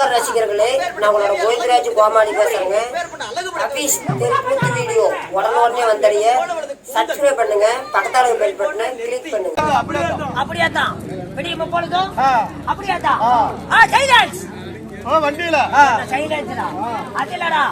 நமஸ்கார் ரசிகர்களே நான் உங்களோட கோவிந்தராஜ் கோமாளி பேசுறேங்க. அபீஸ் தெருக்கூத்து வீடியோ உடனே வந்தடைய சப்ஸ்கிரைப் பண்ணுங்க பக்கத்தால பெல் பட்டனை கிளிக் பண்ணுங்க. அப்படியா தான் அப்படியா தான் வண்டியில. சைலன்ஸ்டா அது இல்லடா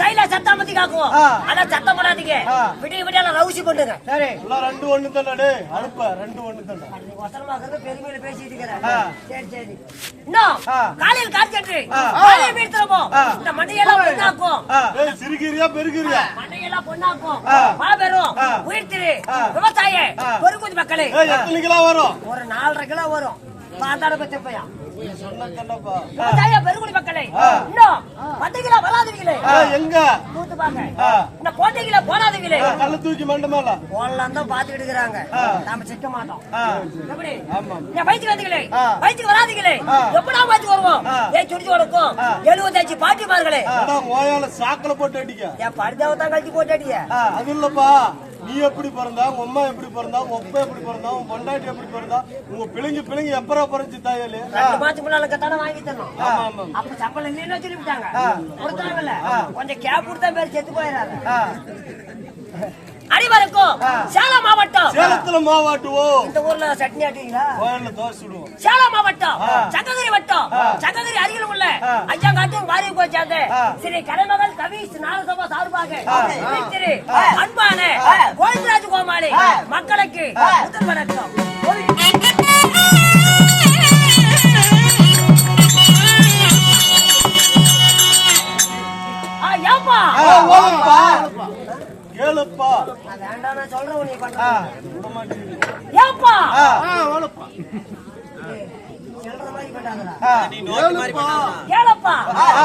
சைலன்ஸ் சத்தம் பத்தி காக்குவோம். ஆனா சத்தம் போடாதீங்க. விடிய விடிய ரவுசி பண்ணுங்க சரி. எல்லாம் ரெண்டு ஒண்ணு தானே அனுப்ப ரெண்டு ஒண்ணு தானே. வசனமாக பெருமையில பேசிட்டு இருக்கிறேன் சரி சரி. இன்னும் காலையில் காய்ச்சட்டு காலையில் வீழ்த்துறோம் இந்த மண்டையெல்லாம் பொண்ணாக்கும். டேய் சிரிக்கிறியா பெருக்கிறியா? மண்டையெல்லாம் பொண்ணாக்கும். மாபெரும் உயிர்த்திரு விவசாய. பொறுக்குதி மக்களே. எத்தனை கிலோ வரும்? ஒரு நாலரை கிலோ வரும். பாத்தாட பத்தி பெருங்குடி மக்களே இன்னும் பத்து கிலோ வராதுங்களே ஏய் எங்க? கூத்து பாங்க இந்த போட்டிகள போடாதீங்களே ஏய், கல்ல தூக்கி மண்ட மேல. போடலாம் தான் பாத்துக்கிட்டு இருக்கிறாங்க. நாம சிக்க மாட்டோம். எப்படி. என் வயிற்று வந்தீங்களே வயிற்றுக்கு வராதீங்களே எப்படா வருவோம்? ஏன் சுடிச்சு கொடுக்கும். எழுபத்தஞ்சு பாட்டிமார்களே. மோயால சாக்கல போட்டு அடிக்க. என் படுதாவை தான் கழிச்சு அது இல்லப்பா. நீ எப்படி பிறந்தா உங்க அம்மா எப்படி பிறந்தா உங்க அப்பா எப்படி பிறந்தா உங்க பொண்டாட்டி எப்படி பிறந்தா உங்க பிள்ளைங்க பிள்ளைங்க எப்பரா பிறந்துச்சு தாயாலே வாங்கி தரணும். அப்ப சம்பளம் இல்லைன்னு சொல்லிவிட்டாங்க கொடுத்தாங்கல்ல. கொஞ்சம் கேப் கொடுத்தா பேர் செத்து போயிடாது. அடிவருக்கும். சேலம் மாவட்டம். சேலத்துல மாவாட்டுவோம். இந்த ஊர்ல சட்னி ஆட்டுவீங்களா கோயில்ல தோசை சுடுவோம். சேலம் மாவட்டம். சங்ககிரி வட்டம். சங்ககிரி அருகில் உள்ள வாரி போச்சாங்க ஸ்ரீ கலைமகள் கவிஸ் நாரசபா சார்பாக திரு அன்பான கோவிந்தராஜ் கோமாளி மக்களுக்கு முதல் வணக்கம். ஏப்பா?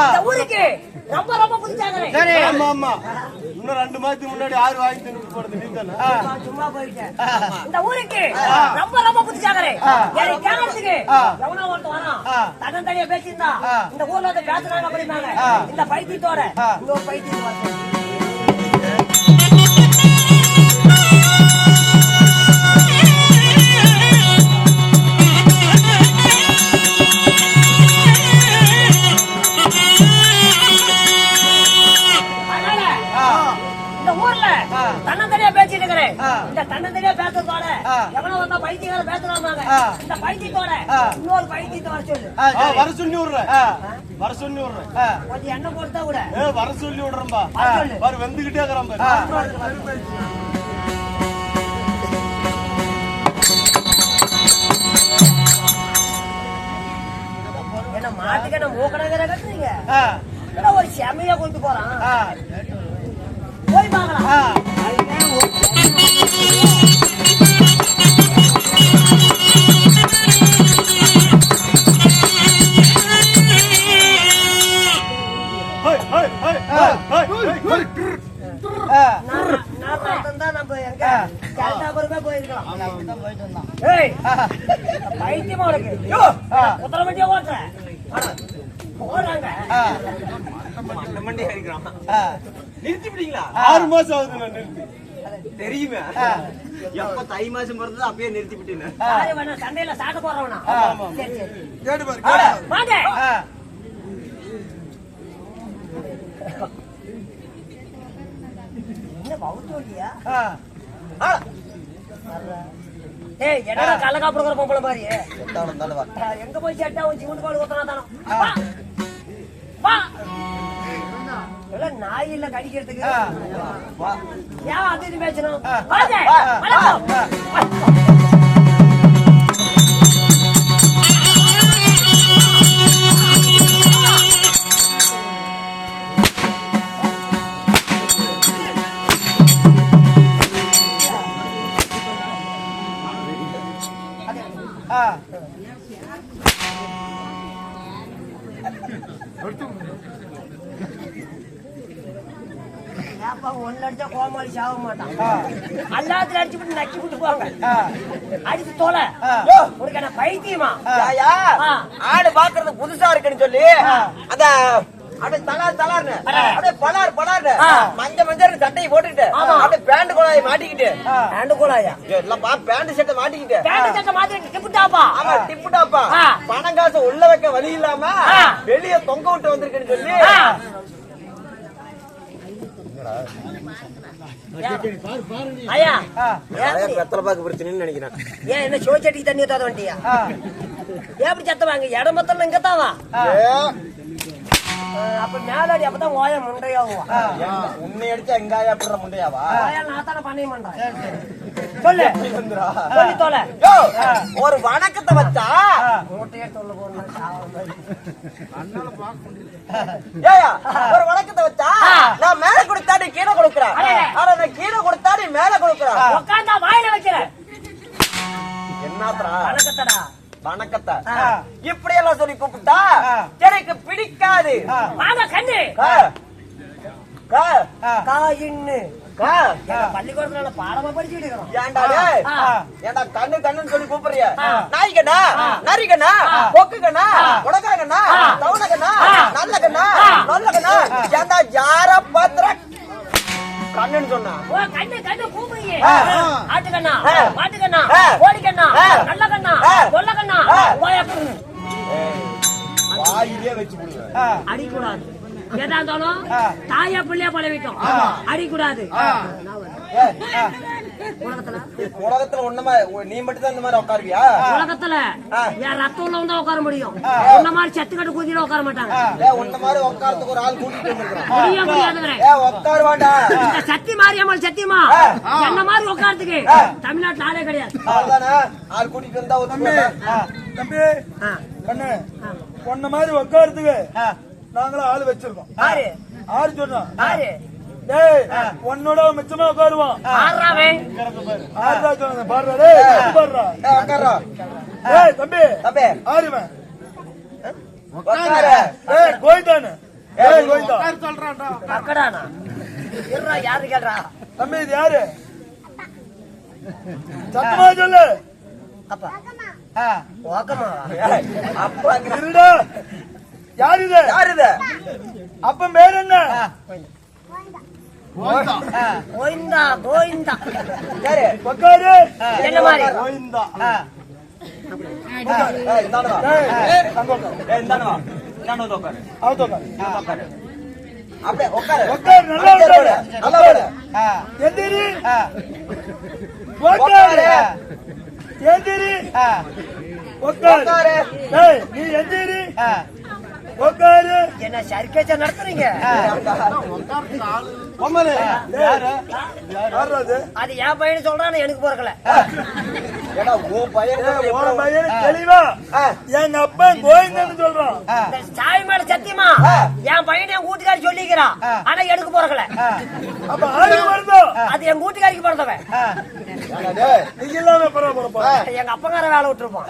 இந்த ஊருக்கு ரொம்ப ரொம்ப பிடிச்சாங்களே ஆமா ஆமா. இன்னும் ரெண்டு மாசத்துக்கு முன்னாடி யாரு வாங்கி தின்னு போறது நீ தானே. நான் சும்மா போயிட்டேன். இந்த ஊருக்கு ரொம்ப ரொம்ப புத்திச்சாங்களே எனக்கு கேட்கறதுக்கு எவனோ ஒருத்தன் வரான்? பேசியிருந்தா இந்த ஊர்ல வந்து பேசுறாங்க அப்படின்னாங்க இந்த பைத்தியத்தோட இன்னொரு பைத்தியம் வர சொல்லு. விடுறேன். வர சொல்லி விடுறேன். கொஞ்சம் எண்ணெய் போட்டுதான் கூட ஏ வர சொல்லி விடுறேன்பா. வர சொல்லு. பாரு வெந்துகிட்டே இருக்கிறான் மாட்டுக்கு என்ன மூக்கணங்கிற கட்டுறீங்க ஒரு செமையா கொண்டு போறான்? போய் பார்க்கலாம். நம்ம போயிருக்கலாம். ஏய் பைத்தியமா உனக்கு. யோ உத்தர வண்டியா ஓட்டுற? போறாங்க நிறுத்திவிட்டீங்களா ஆறு மாசம் ஆகுது நான் நிறுத்தி. தெரியுமே? எப்ப தை மாசம் பிறந்தது அப்பயே நிறுத்தி வேணா சண்டையில சாட்ட போறவனா? கேட்டு பாரு என்ன ஆ. ஏய் என்னடா கள்ளக்கா புடுங்குற பொம்பளை மாதிரி? எங்க போய் சேட்டா உன் ஜீவன் பாடு ஊத்தனா தானோ? வா. வா. எல்லாம் நாய் இல்ல கடிக்கிறதுக்கு. ஏன் அது இது பேசணும்? வாங்க வணக்கம். ஒன்னு அடிச்சா கோமாளி சாக மாட்டான். எல்லாத்துல அடிச்சு விட்டு நக்கி விட்டு போவாங்க. அடிச்சு தோலை. உனக்கு என்ன பைத்தியமா. ஆடு பாக்குறது புதுசா இருக்குன்னு சொல்லி அந்த அப்படியே தலார் தலார்னு. அப்படியே பலார் பலார்னு. மஞ்ச மஞ்சள் சட்டையை போட்டுக்கிட்டு ஆமா. அப்படியே பேண்ட் குழாயை மாட்டிக்கிட்டு. ரெண்டு கூடாயா இல்லப்பா பேண்ட் ஷர்ட்டை மாட்டிக்கிட்டு. பேண்ட் சட்டை மாத்திட்டு டிப்புட்டாப்பா? ஆமா டிப்புடாப்பா ஆ. பணம் காசு உள்ள வைக்க வழி இல்லாம. வெளிய தொங்க விட்டு வந்திருக்குன்னு சொல்லி. ஐயா வெத்தலை பாக்கு பிரச்சனைன்னு நினைக்கிறேன். ஏன் என்ன சோச்சட்டிக்கு தண்ணி ஊத்தாத வண்டியா? எப்படி சத்தம் வாங்க இடம் மொத்தம் இங்க தான் வா ஏ, அப்ப மேலாடி அப்பதான் ஓய முண்டையாவும் உன்னை அடிச்சா எங்காயா அப்படிற முண்டையாவா? நான் தானே பண்ணி பண்றேன். சொல்லு. சொல்லி தொலை. யோ, ஒரு வணக்கத்தை வச்சா? மூட்டையே சொல்ல போறேன் ஏயா ஒரு வணக்கத்தை வச்சா நான் மேல கொடுத்தா நீ கீழே கொடுக்குறேன் அடே. ஆனா நான் கீழே கொடுத்தா நீ மேல கொடுக்குற உட்காந்தா வாயில வைக்கிறேன் என்னத்ரா வணக்கத்தடா வணக்கத்தை. இப்படி எல்லாம் சொல்லி கூப்பிட்டா எனக்கு பிடிக்காது. வாங்க கண்ணு. கா. கா. காயின்னு பள்ளிக்கூடத்துல பாடமா படிச்சுட்டு இருக்கிறோம்? ஏன்டா கண்ணு கண்ணுன்னு சொல்லி கூப்பிடுறிய? ஆ. நாய்கண்ணா? நரிகண்ணா? கொக்குகண்ணா? உடக்காகண்ணா தவணகண்ணா? நல்லகண்ணா? நல்லகண்ணா? ஏன்டா யார பாத்திர கண்ணுன்னு சொன்னா. ஓ கண்ணு கண்ணு கூப்பிடுங்க. ஆட்டுக்கண்ணா. கோழிக்கண்ணா ஆ. நல்ல கண்ணா. கொல்ல கண்ணா வாயிலே வச்சு அடிக்கூடாது. எதா இருந்தாலும் தாயா பிள்ளையா பழவிட்டோம் அடிக்கூடாது. உலகத்துல? ஒண்ணுமா நீ மட்டும் தான் இந்த மாதிரி உட்காருவியா? உலகத்துல. என் ரத்தம் உள்ளவங்க தான் உட்கார முடியும். இந்த மாதிரி செத்துக்கட்டு குதிரை உட்கார மாட்டாங்க. ஏ உன்ன மாதிரி உட்காரத்துக்கு ஒரு ஆள் கூட்டிட்டு வந்துருக்கான் முடிய முடியாதவரே ஏ உட்காருவாண்டா இந்த சத்தி மாரியம்மாள் சத்தியமா? என்ன மாதிரி உட்காரத்துக்கு? தமிழ்நாட்டுல ஆளே கிடையாது. ஆள் கூட்டிட்டு வந்தா தம்பி ஆ. கண்ணு பொண்ண மாதிரி உட்காரத்துக்கு நாங்களும் ஆளு வச்சிருக்கோம். ஆறு சொன்னோம் யாரு? டேய் உன்னோட மிச்சமா உட்காருவான். பாடுறா டேய் தம்பி தம்பி. தம்பி. ஆறுவன். உட்காரு. டேய் கோயிந்தானு டேய் கோயிந்தா அக்கடானா இருடா யாரு கேட்றா? தம்பி இது யாரு? சத்தமா சொல்லு. அப்பா. ஓக்கமா ஏய், அப்பா இருடா. யாரு இது? யார் இது? அப்ப. பேர் என்ன? கோயிந்தா கோயிந்தா யாரு உட்காரு என்ன மாதிரி கோயிந்தா ஏய், இந்தாண்ட வா. டேய் அங்க உட்காரு ஏய், இந்தாண்ட வா. இந்தாண்ட வந்து உட்காரு. அவுத்து உட்காரு இந்தாண்ட உட்காரு. அப்படியே உட்காரு. உட்காரு, நல்லா அப்படியே உட்காரு. போடு. நல்லா போடு. எந்திரி உட்காரு. உட்காரு எந்திரி உட்காரு உட்காரு. டேய் நீ எந்திரி உட்காரு என்ன சர்க்கேச்ச நடத்துறீங்க அது? அது என் பையனு சொல்றான்னு எனக்கு பிறக்கல. ஏடா, உன் பையன் தான் உன் எப்படி- பையன் தெளிவா. ஆ. எங்க அப்பன் கோவிந்தன்னு சொல்றான். இந்த சாய் மேல சத்தியமா? என் பையன் என் வீட்டுக்காரி சொல்லிக்கிறான் ஆனா எனக்கு பிறக்கல. அப்ப அது என் வீட்டுக்காரிக்கு பிறந்தவன் எங்க அப்பங்கார வேலை விட்டுருப்பான்.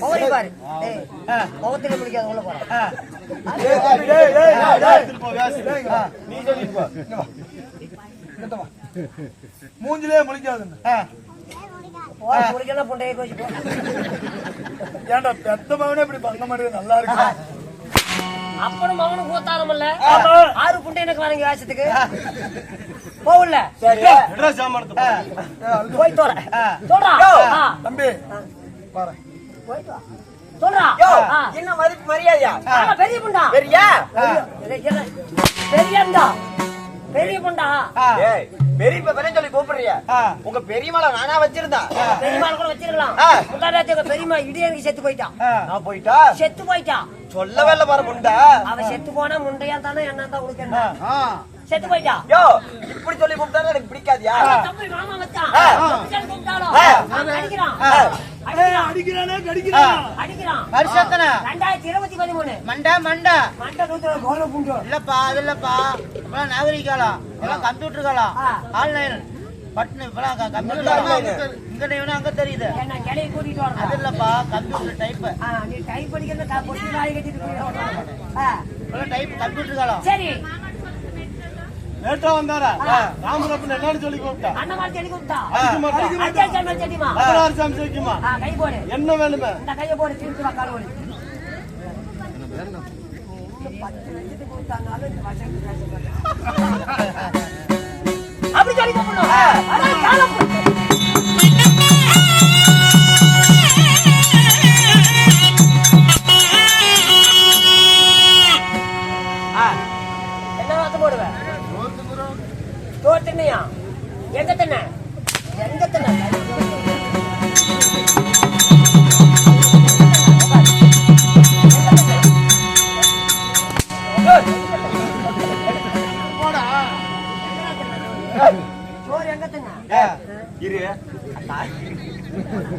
பௌரி. பாரு டேய், முகத்துல பிடிக்காத உள்ள போறான் டேய் டேய் டேய் டேய். நீ சொல்லிட்டு போ. மூஞ்சிலே முழிக்காதுன்னு. ஏன்டா பெத்த மகனே இப்படி பண்ண மாட்டேங்குது நல்லா இருக்கு? அப்பனும் மகனும் கூத்தாரமல்ல. ஆறு புண்டை எனக்கு வரீங்க வேஷத்துக்கு? போகல. சரி. போய் தோற. ஆ, தம்பி. பாரு. போயிட்டு வா. சொல்றா யோ, ஆ. என்ன மதிப்பு மரியாதையா? பெரிய புண்டா. பெரியா. பெரியண்டா பெரிய புண்டா ஏய், பெரிய சொல்லி கூப்பிடுறிய உங்க பெரியமாள நானா வச்சிருந்தேன் பெரியம்மாள் கூட வச்சிருக்கலாம். எங்க பெரியம்மா இடியனுக்கு செத்து போயிட்டான் நான் போயிட்டா? செத்து போயிட்டான் சொல்லவே இல்ல பாரு முண்டை அவ செத்து போனா முண்டையா தானே என்ன தான் உனக்கு செத்து போயிட்டா? யோ இப்படி சொல்லி கூப்பிட்டா எனக்கு பிடிக்காதியா? தம்பி மாமா வச்சான் ஆ. செத்து கூப்பிட்டாலும் ஆ. அவன் அடிக்கிறான். ஆ. அடிக்கிறான். அடிக்கிறானே கடிக்கிறான். அடிக்கிறான். வருஷத்தன? ரெண்டாயிரத்தி இருபத்தி பதிமூணு. மண்டை மண்டை. மண்டை நூத்துல கோல பூண்டு. இல்லப்பா அது இல்லப்பா. இப்பெல்லாம் நாகரிக காலம் எல்லாம் கம்ப்யூட்டர் காலம். ஆன்லைன். பட்டன் இப்பெல்லாம் கம்ப்யூட்டர். இங்க அங்க தெரியுது. என்ன கிளையை கூட்டிட்டு அது வரணும் இல்லப்பா கம்ப்யூட்டர் டைப் நீ டைப் படிக்கிறது கட்டிட்டு இப்பெல்லாம் டைப் கம்ப்யூட்டர் காலம் சரி. லேட்டா வந்தாரா? ராமரப்பன் என்னன்னு சொல்லி கூப்பிட்டா. அண்ணன் கொடுத்தா அடிக்க மாட்டான். அடிச்சா சாமி ஆ, கை போடு. என்ன வேணுமே? இந்த கையை போடு திருப்பி வா கால் ஓடி இன்னும் பத்து லட்சத்துக்கு கொடுத்தானாலும் இந்த வசதி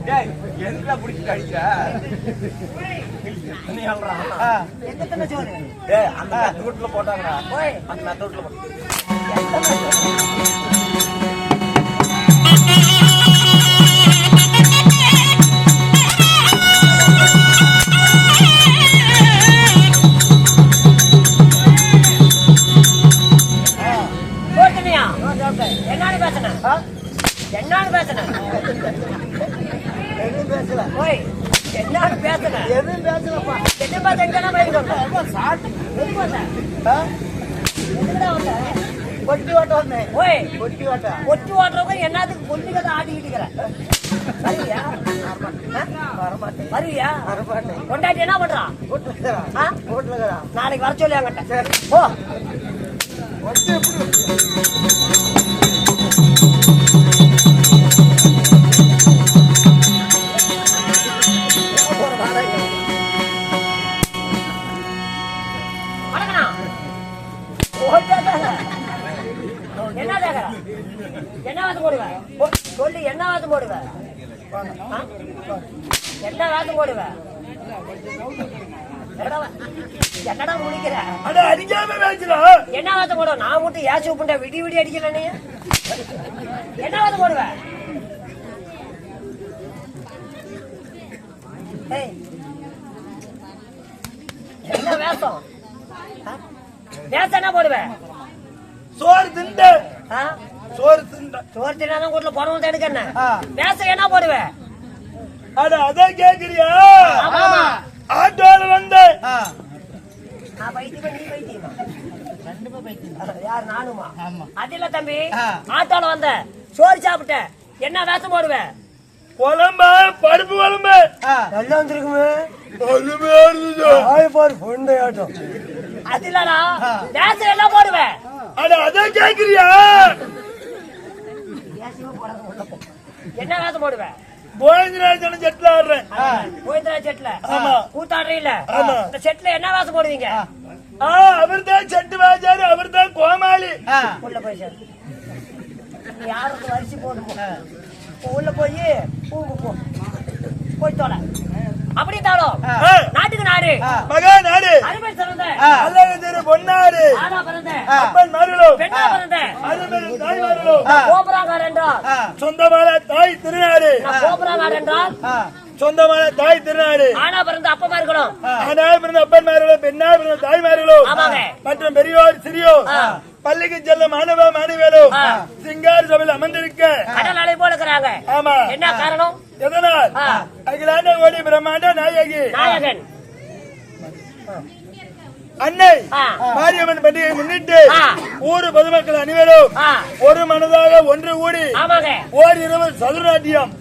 டேய் எதுல புடிச்சு அடிச்ச? நீ அந்த நட்டு வீட்டுல போட்டாங்கடா. அந்த நட்டு வீட்டுல போட்டாங்க ஒட்டு ஓட்டுறவங்க என்னத்துக்கு பொண்ணு கதை ஆட்டிக்கிட்டு இருக்கிற வருவியா? கொண்டாட்டி என்ன பண்றான் இருக்கிறான் இருக்கிறான் நாளைக்கு வர சொல்லி அங்கிட்ட. போ. வணக்கண்ணா. ஓட்டாதாங்க. என்ன கேக்குற? என்ன வாத்து போடுவ சொல்லு என்ன வாத்து போடுவ? என்ன வாத்து போடுவ? என்னடா முடிக்கிற அட அடிக்காம பேசுறா என்ன வாத்து போடுவ? நான் மட்டும் ஏசி உப்புண்ட விடி விடி அடிக்கல நீ? என்ன வாத்து போடுவ. என்ன வேஷம்? வேஷம் என்ன போடுவ? சோறு திண்ட. ஆ? சோறு திண்ட. சோறு தின்னாதான் வீட்டுல போனவங்க எடுக்க என்ன? வேஷம் என்ன போடுவ? அட அதான் கேக்குறியா. ஆட்டோல வந்த. யார்? நானுமா. அது இல்ல தம்பி. ஆட்டோல வந்த. சோறு சாப்பிட்ட. என்ன வேஷம் போடுவ? குழம்பு பருப்பு குழம்பு. நல்லா வந்துருக்குமே. அருமையா இருந்துச்சு பாரு பொண்டை ஆட்டம் அது இல்லடா வேஷம் என்ன போடுவ? அட அதான் கேக்குறியா? என்ன வேஷம் போடுவ? கோவிந்தராஜன் செட்டில் ஆடுறேன். கோயந்தரா செட்ல ஆமா. கூத்தாடுறீல ஆமா. இந்த செட்ல என்ன வேஷம் போடுவீங்க? ஆ. அவர்தான் செட்டு வாஜாரு அவர்தான் கோமாளி. உள்ள போய் சார். யாருக்கு வரிசை போடுவோம் உள்ள போய் பூங்கு போ. போய் தோல. அப்படி தாளம் ஆ. நாட்டுக்கு நாடு. மகா நாடு. அருமை சிறந்த. அல்லது திரு பொன்னாடு. அப்பன் பெண்ணா பிறந்த. தாய் மருளும். கோபுராங்கார் என்றால். சொந்தமான தாய் திருநாடு. என்றால். சொந்தமான தாய் திருநாடு. ஆனா பிறந்த அப்பமா இருக்கணும் ஆனா பிறந்த அப்பன்மார்களும் பெண்ணா பிறந்த தாய்மார்களும். ஆமாங்க. மற்றும் பெரியோர் சிறியோர். பள்ளிக்கு செல்லும் மாணவ மாணவிகளும். சிங்கார் சபையில் அமர்ந்திருக்க. கடல் அலை போல இருக்கிறாங்க. ஆமா. என்ன காரணம்? எதனால். அகிலாண்ட கோடி பிரம்மாண்ட நாயகி அன்னை. மாரியம்மன் பண்டிகையை முன்னிட்டு. ஊர் பொதுமக்கள் அனைவரும். ஒரு மனதாக ஒன்று கூடி ஓர் இரவு சதுராட்டியம்